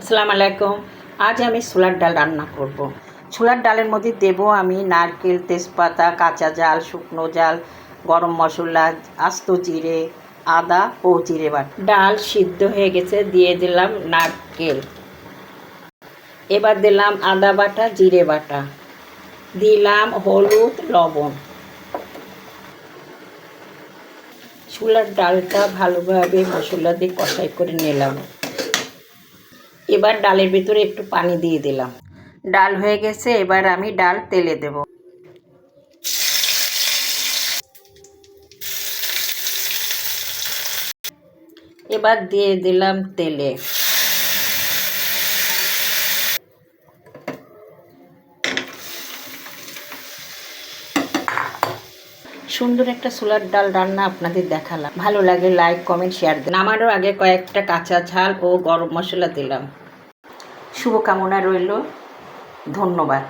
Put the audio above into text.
আসসালামু আলাইকুম। আজ আমি ছোলার ডাল রান্না করব। ছোলার ডালের মধ্যে দেব আমি নারকেল, তেজপাতা, কাঁচা জাল, শুকনো জাল, গরম মশলা, আস্ত জিরে, আদা ও জিরে বাটা। ডাল সিদ্ধ হয়ে গেছে, দিয়ে দিলাম নারকেল। এবার দিলাম আদা বাটা, জিরে বাটা। দিলাম হলুদ, লবণ। ছোলার ডালটা ভালোভাবে মশলা দিয়ে কষাই করে নিলাম। এবার ডালের ভিতরে একটু পানি দিয়ে দিলাম। ডাল হয়ে গেছে, এবার আমি ডাল তেলে দেব। এবার দিয়ে দিলাম তেলে। সুন্দর একটা সোলার ডাল রান্না আপনাদের দেখালাম। ভালো লাগে লাইক কমেন্ট শেয়ার দেন। আমারও আগে কয়েকটা কাঁচা ঝাল ও গরম মশলা দিলাম। শুভকামনা রইল। ধন্যবাদ।